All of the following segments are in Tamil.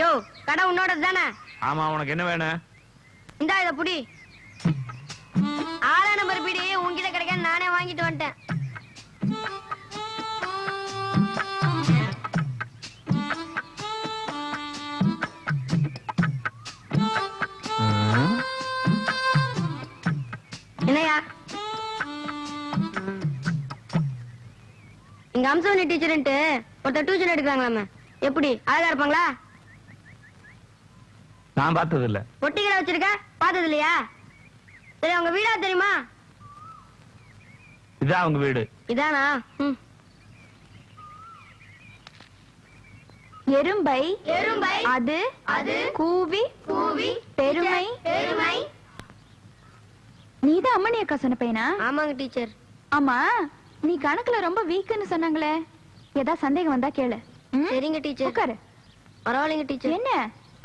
யோ கடை உன்னோட தானே? ஆமா உனக்கு என்ன வேணும்? இந்தா இத புடி. ஆளா நம்பர் பிடி உன்கிட்ட கிடைக்க நானே வாங்கிட்டு வந்துட்டேன். என்னையா? இங்க அம்சவனி டீச்சர்ன்ட்டு ஒருத்தர் டியூஷன் எடுக்கிறாங்களாமே. எப்படி அழகா இருப்பாங்களா? நான் பார்த்தது இல்ல பொட்டிகளை வச்சிருக்க? பார்த்தது இல்லையா சரி அவங்க வீடா தெரியுமா? இதான் அவங்க வீடு. இதானா? ம். எறும்பை எறும்பை அது அது கூவி கூவி பெருமை பெருமை. நீதான் அம்மணி அக்கா சொன்ன பையனா? ஆமாங்க டீச்சர். ஆமா? நீ கணக்குல ரொம்ப வீக்குன்னு சொன்னாங்களே. ஏதா சந்தேகம் வந்தா கேளு. ம்? சரிங்க டீச்சர். உட்காரு. பரவாயில்லைங்க டீச்சர். என்ன?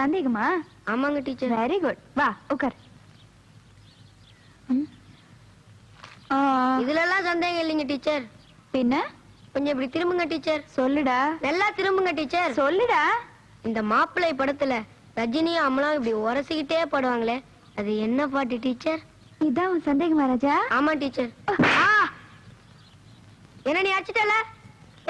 சந்தேகமா? ஆமாங்க டீச்சர். வெரி குட் வா உட்கார் இதுல எல்லாம் சந்தேகம் இல்லைங்க டீச்சர். பின்ன? கொஞ்சம் இப்படி திரும்புங்க டீச்சர். சொல்லுடா. நல்லா திரும்புங்க டீச்சர். சொல்லுடா. இந்த மாப்பிள்ளை படத்துல ரஜினியும் அம்மலாம் இப்படி உரசிக்கிட்டே பாடுவாங்களே அது என்ன பாட்டு டீச்சர்? இதான் சந்தேகமா ராஜா? ஆமா டீச்சர்! என்ன நீ அடிச்சிட்டல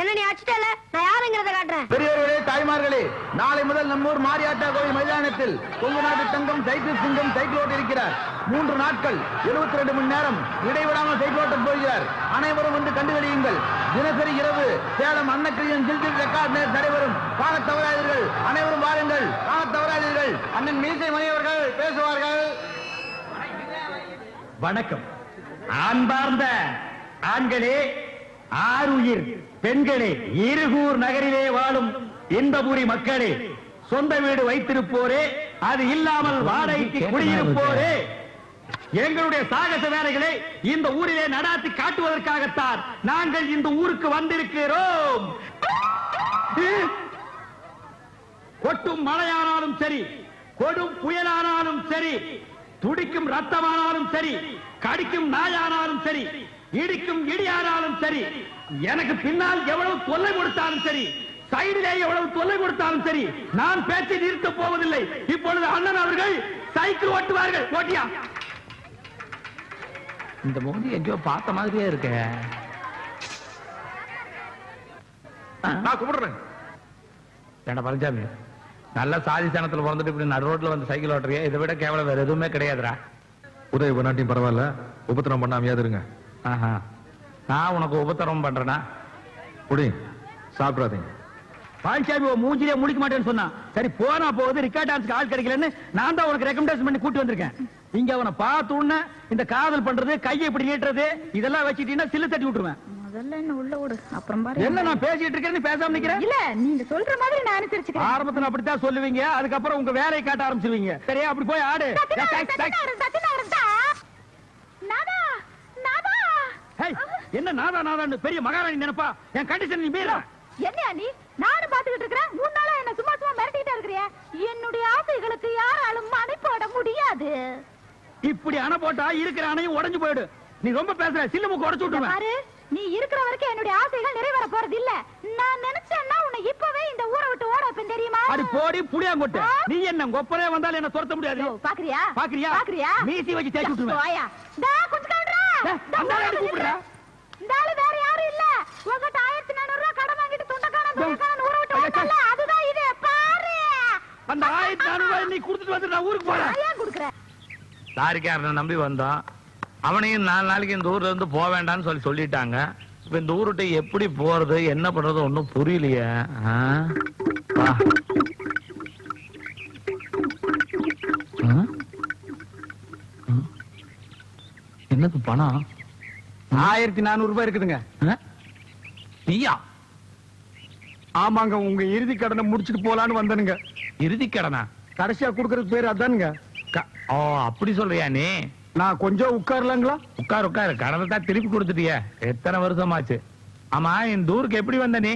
என்ன நீ அடிச்சிட்டல நான் யாருங்கிறத காட்டுறேன். பெரியவர்களே தாய்மார்களே நாளை முதல் நம்மூர் மாரியாட்டா கோயில் மைதானத்தில் கொங்கு நாட்டு தங்கம் சைக்கிள் சிங்கம் சைக்கிள் ஓட்ட இருக்கிறார். மூன்று நாட்கள் 72 ரெண்டு மணி நேரம் இடைவிடாமல் சைக்கிள் ஓட்ட போகிறார். அனைவரும் வந்து கண்டுகளியுங்கள் தினசரி இரவு சேலம் அன்னக்கிரியன் ஜில்ஜில் ரெக்கார்ட் நேர் நடைபெறும். காணத் தவறாதீர்கள். அனைவரும் வாருங்கள். காணத் தவறாதீர்கள். அண்ணன் மீசை மணியவர்கள் பேசுவார்கள். வணக்கம். ஆண்பார்ந்த ஆண்களே ஆருயிர் பெண்களே இருகூர் நகரிலே வாழும் இன்பபுரி மக்களே சொந்த வீடு வைத்திருப்போரே அது இல்லாமல் வாடகைக்கு குடியிருப்போரே. எங்களுடைய சாகச வேலைகளை இந்த ஊரிலே நடாத்தி காட்டுவதற்காகத்தான் நாங்கள் இந்த ஊருக்கு வந்திருக்கிறோம். கொட்டும் மழையானாலும் சரி கொடும் புயலானாலும் சரி துடிக்கும் ரத்தமானாலும் சரி கடிக்கும் நாயானாலும் சரி இடிக்கும் இடியானாலும் சரி எனக்கு பின்னால் எவ்வளவு தொல்லை கொடுத்தாலும் சரி சைடிலே எவ்வளவு தொல்லை கொடுத்தாலும் சரி நான் பேச்சை நிறுத்தப் போவதில்லை. இப்பொழுது அண்ணன் அவர்கள் சைக்கிள் ஓட்டுவார்கள். ஓட்டியா? இந்த மோதி எங்கேயோ பார்த்த மாதிரியே இருக்க. நான் கும்பிடுறேன் ஏண்டா பழனிசாமி நல்ல சாதி சனத்துல பிறந்துட்டு இப்படி நடு ரோட்ல வந்து சைக்கிள் ஓட்டுறியா? இதை விட கேவலம் வேற எதுவுமே கிடையாதுடா. உதவி பண்ணாட்டியும் பரவாயில்ல. உபத்திரம் பண்ணாமையாவது இருங்க. ஆஹா. நான் உனக்கு உபத்திரம் பண்றேனா? குடி சாப்பிடாதீங்க. பால்சாமி உன் மூஞ்சிலே முடிக்க மாட்டேன்னு சொன்னான் சரி போனா போகுது ரிக்கார்ட் டான்ஸ்க்கு ஆள் கிடைக்கலன்னு நான் தான் உனக்கு ரெக்கமெண்டேஷன் பண்ணி கூட்டி வந்திருக்கேன். இங்க அவனை பார்த்த இந்த காதல் பண்றது கையை இப்படி நீட்டுறது இதெல்லாம் வச்சுட்டீங்கன்னா சில்லு தட்டி விட்டுருவேன். முதல்ல என்ன உள்ள விடு அப்புறம் பாரு. என்ன நான் பேசிட்டு இருக்கேன் நீ பேசாம நிக்கிறேன்? இல்ல நீங்க சொல்ற மாதிரி நான் அனுசரிச்சுக்கிறேன். ஆரம்பத்துல அப்படித்தான் சொல்லுவீங்க அதுக்கப்புறம் உங்க வேலையை காட்ட ஆரம்பிச்சிருவீங்க. சரியா அப்படி போய் ஆடு சத்தியநாராயணன், சத்தியநாராயணன், சத்தியநாராயணன் தான். நாதா, நாதா. ஹேய், என்ன நாதா நாதான்னு பெரிய மகாராணி நினைப்பா? என் கண்டிஷன் நீ மீற. என்னையா நீ? நானும் பாத்துக்கிட்டு இருக்கிறேன். மூணு நாளா என்ன சும்மா சும்மா மிரட்டிக்கிட்டே இருக்கிறிய. என்னுடைய ஆசைகளுக்கு யாராலும் மனை போட முடியாது. இப்படி அணை போட்டா இருக்கிற அணையும் உடைஞ்சு போயிடு. நீ ரொம்ப பேசுற சில்லு மூக்கு உடைச்சு விட்டுருவேன். பாரு நீ இருக்கிற வரைக்கும் என்னுடைய ஆசைகள் நிறைவேற போறது இல்ல. நான் நினைச்சேன்னா உன்னை இப்பவே இந்த ஊரை விட்டு ஓட வைப்பேன் தெரியுமா? அடி போடி புளியாங்கொட்டு? நீ என்ன கொப்பரே வந்தாலும் என்ன துரத்த முடியாது. பாக்குறியா? பாக்குறியா? பாக்குறியா? மீசி வச்சு தேய்ச்சி விட்டுருவேன். அந்த ஆளை கூப்பிடுறா. இந்த ஆளு வேற யாரும் இல்ல. உங்ககிட்ட ஆயிரத்தி நானூறு ரூபாய் கடன் வாங்கிட்டு துண்டக்கான டேய், துண்டக்கான ஊரை விட்டு ஐயா, ஓட்டல அதுதான் இது. பாரு. அந்த ஆயிரத்தி நானூறு ரூபாய் நீ கொடுத்துட்டு வந்து நான் ஊருக்கு போறேன். ஏன் குடுக்குறேன்? லாரிக்காரனை நம்பி வந்தோம். அவனையும் நாலு நாளைக்கு இந்த ஊர்ல இருந்து போக வேண்டாம்னு சொல்லி சொல்லிட்டாங்க. இப்ப இந்த ஊருட்ட எப்படி போறது என்ன பண்றது ஒண்ணும் புரியலையே? என்னது பணம்? ஆயிரத்தி நானூறு ரூபாய் இருக்குதுங்க? நீயா ஆமாங்க உங்க இறுதி கடனை முடிச்சிட்டு போலான்னு வந்தனுங்க. இறுதி கடனா? கடைசியா குடுக்கறதுக்கு பேர் அதானுங்க. ஓ அப்படி சொல்றியா நீ? நான் கொஞ்சம் உட்காரலாங்களா? உட்கார் உட்காரு. கடனை தான் திருப்பி கொடுத்துட்டியே. எத்தனை வருஷமாச்சு? ஆமா இந்த ஊருக்கு எப்படி வந்த நீ?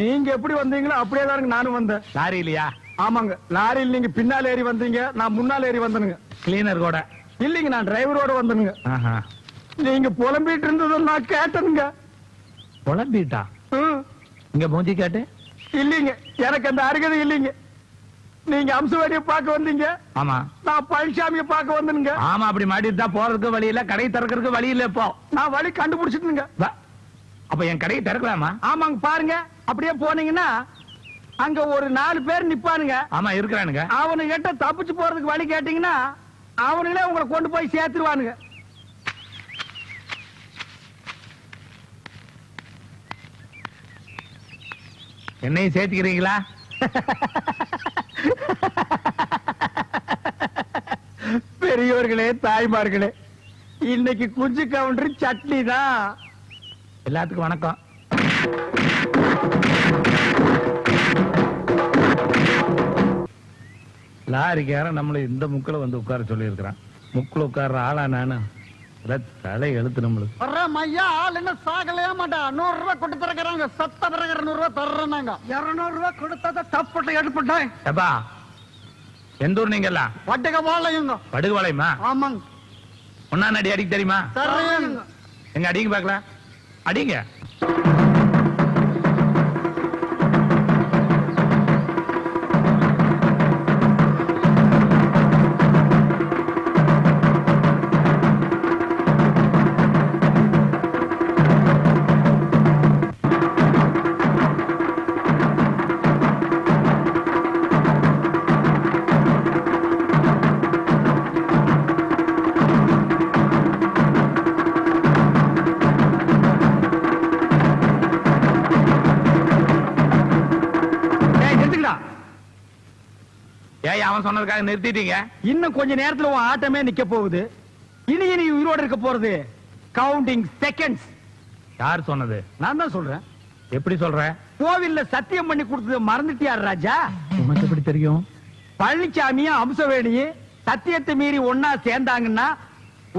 நீங்க எப்படி வந்தீங்களோ அப்படியே தானுங்க நானும் வந்தேன். லாரி இல்லையா? ஆமாங்க லாரியில் நீங்க பின்னால் ஏறி வந்தீங்க. நான் முன்னால் ஏறி வந்தனுங்க. கிளீனர் கூட. இல்லைங்க நான் டிரைவரோட வந்தனுங்க. நீங்க புலம்பிட்டு இருந்ததை நான் கேட்டனுங்க. குழம்பிட்டா ம். இங்க மூஞ்சி காட்டு. இல்லைங்க. எனக்கு அந்த அருகதை இல்லைங்க. நீங்க அம்சவேடிய பார்க்க வந்தீங்க. ஆமா. நான் பழனிசாமிய பார்க்க வந்தேனுங்க. ஆமா அப்படி மாட்டிட்டு தான் போறதுக்கு வழி இல்ல கடை திறக்கிறதுக்கு வழி இல்ல இப்போ. நான் வழி கண்டுபிடிச்சிட்டுங்க. அப்ப என் கடையை திறக்கலாமா? ஆமாங்க பாருங்க. அப்படியே போனீங்கன்னா அங்க ஒரு நாலு பேர் நிப்பானுங்க. ஆமா இருக்கிறானுங்க. அவனுகிட்ட தப்பிச்சு போறதுக்கு வழி கேட்டீங்கன்னா அவனுங்களே உங்களை கொண்டு போய் சேர்த்துருவானுங்க. என்னையும் சேர்த்துக்கிறீங்களா? பெரியோர்களே தாய்மார்களே இன்னைக்கு குஞ்சு கவுண்டர் சட்னி தான். எல்லாத்துக்கும் வணக்கம். லாரிக்காரன் நம்மளை இந்த முக்கில வந்து உட்கார சொல்லியிருக்கிறான். முக்கில உட்கார்ற ஆளா நானு? தலை எழுத்து நம்மளுக்கு. ஐயா ஆள் என்ன சாகலையா மாட்டா. நூறு ரூபாய் கொடுத்து திறக்கிறாங்க சத்த பிறகு இருநூறு ரூபாய் தர்றேன்னாங்க. இருநூறு ரூபாய் கொடுத்தா தப்புட்ட எடுப்பட்டேன் ஏப்பா எந்த ஊர் நீங்க எல்லாம்? வட்டுக்க போலையுங்க படுகு வளையமா ஆமாங்க. ஒன்னா அடி அடிக்க தெரியுமா? தர்றேங்க. எங்க அடிங்க பாக்கலாம் அடிங்க. ஏய் அவன் சொன்னதுக்காக நிறுத்திட்டீங்க. இன்னும் கொஞ்ச நேரத்துல உன் ஆட்டமே நிக்க போகுது. இனி இனி உயிரோட இருக்க போறது கவுண்டிங் செகண்ட்ஸ் யார் சொன்னது? நான் தான் சொல்றேன். எப்படி சொல்ற? கோவில்ல சத்தியம் பண்ணி கொடுத்தது மறந்துட்டியார் ராஜா? உனக்கு எப்படி தெரியும்? பழனிசாமியும் அம்சவேணியும் சத்தியத்தை மீறி ஒன்னா சேர்ந்தாங்கன்னா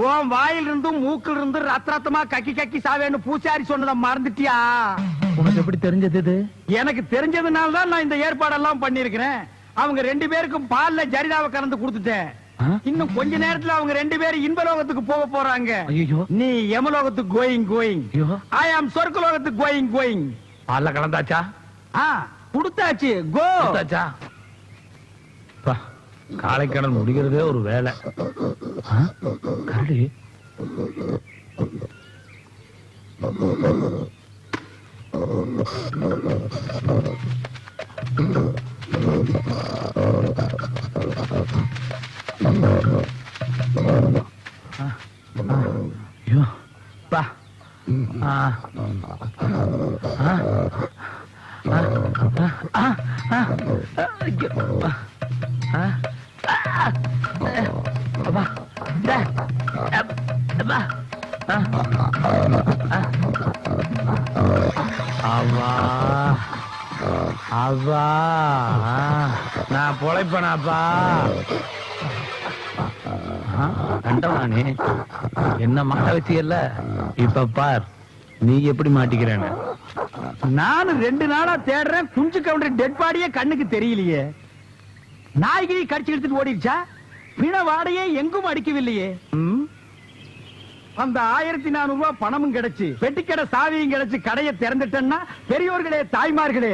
உன் வாயில இருந்தும் மூக்கில் இருந்து ரத்த ரத்தமா கக்கி கக்கி சாவேன்னு பூசாரி சொன்னதை மறந்துட்டியா? உனக்கு எப்படி தெரிஞ்சது இது? எனக்கு தெரிஞ்சதுனால தான் நான் இந்த ஏற்பாடெல்லாம் பண்ணிருக்கிறேன் அவங்க ரெண்டு பேருக்கும் பால்ல ஜரிதாவை கலந்து கொடுத்துட்டேன்? இன்னும் கொஞ்ச நேரத்துல அவங்க ரெண்டு பேரும் இன்பலோகத்துக்கு போக போறாங்க. நீ யமலோகத்துக்கு கோயிங் கோயிங் ஐ ஆம் சொர்க்கலோகத்துக்கு கோயிங் கோயிங் பால்ல கலந்தாச்சா? ஆ கொடுத்தாச்சு. கோ கொடுத்தாச்சா? பா காளைக்கடல் முடிகிறதே ஒரு வேலை? கரடி. ஐயோ அவா. நான் பொழைப்பனாப்பா. கண்டவானே என்ன மாட்ட வச்சியல்ல இப்ப பார். நீ எப்படி மாட்டிக்கிறேன்னு நானும் ரெண்டு நாளா தேடுறேன் குஞ்சு கவுண்டர் டெட் பாடியே கண்ணுக்கு தெரியலையே. நாய்கிரி கடிச்சு எடுத்துட்டு ஓடிடுச்சா? பிண வாடையே எங்கும் அடிக்கவில்லையே? அந்த ஆயிரத்தி நானூறு ரூபாய் பணமும் கிடைச்சு வெட்டிக்கடை சாவியும் கிடைச்சு கடையை திறந்துட்டேன்னா பெரியோர்களே தாய்மார்களே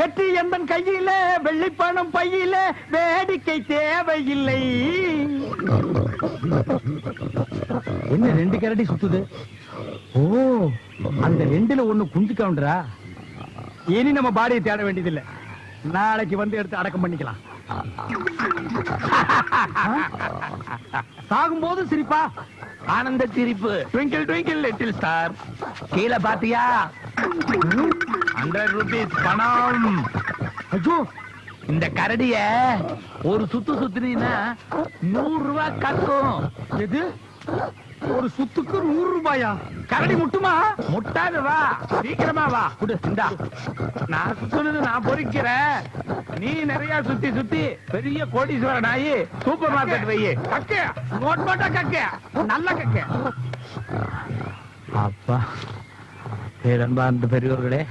வெற்றி எந்தன் கையில வெள்ளி பணம் பையில வேடிக்கை தேவையில்லை. என்ன ரெண்டு கரடி சுத்துது? ஓ அந்த ரெண்டுல ஒண்ணு குஞ்சு கவுண்டரா இனி நம்ம பாடியை தேட வேண்டியதில்லை. நாளைக்கு வந்து எடுத்து அடக்கம் பண்ணிக்கலாம். சாகும்போது சிரிப்பா? ஆனந்த சிரிப்பு. ட்விங்கிள் ட்விங்கிள் லிட்டில் ஸ்டார் கீழே பாத்தியா? ஹண்ட்ரட் ருபீஸ் பணம். ஐயோ இந்த கரடிய ஒரு சுத்து சுத்துனீங்கன்னா நூறு ரூபாய் கக்கும். எது? ஒரு சுத்துக்கு நூறு ரூபாயா? கரடி முட்டுமா? முட்டாது வா. சீக்கிரமா வா. குடு இந்தா. நான் சுத்துனது நான் பொறிக்கிறேன். நீ நிறைய சுத்தி சுத்தி பெரிய கோடீஸ்வர நாயி சூப்பர் மார்க்கெட் வையே கக்க. நோட் நோட்டா கக்க. நல்ல கக்க. அப்பா பேரன்பார்ந்த பெரியவர்களே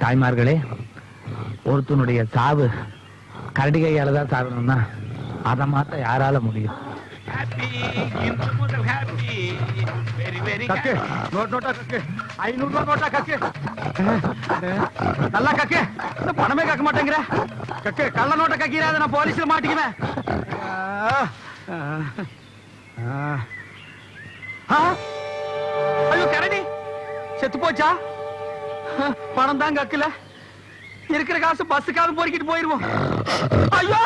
தாய்மார்களே ஒருத்தனுடைய சாவு கரடி கையால தான் சாகணும்னா அதை மாத்த யாரால முடியும்? நல்லா கக்கு. பணமே கக்க மாட்டேங்கிற. கக்கு கள்ள நோட்டை கக்கிறாத நான் போலீஸ்ல மாட்டிக்குவேன். ஐயோ கரடி. செத்து போச்சா? பணம் தான் கக்கல. இருக்கிற காசு பஸ்ஸுக்காக பொறுக்கிட்டு போயிருவோம். ஐயோ!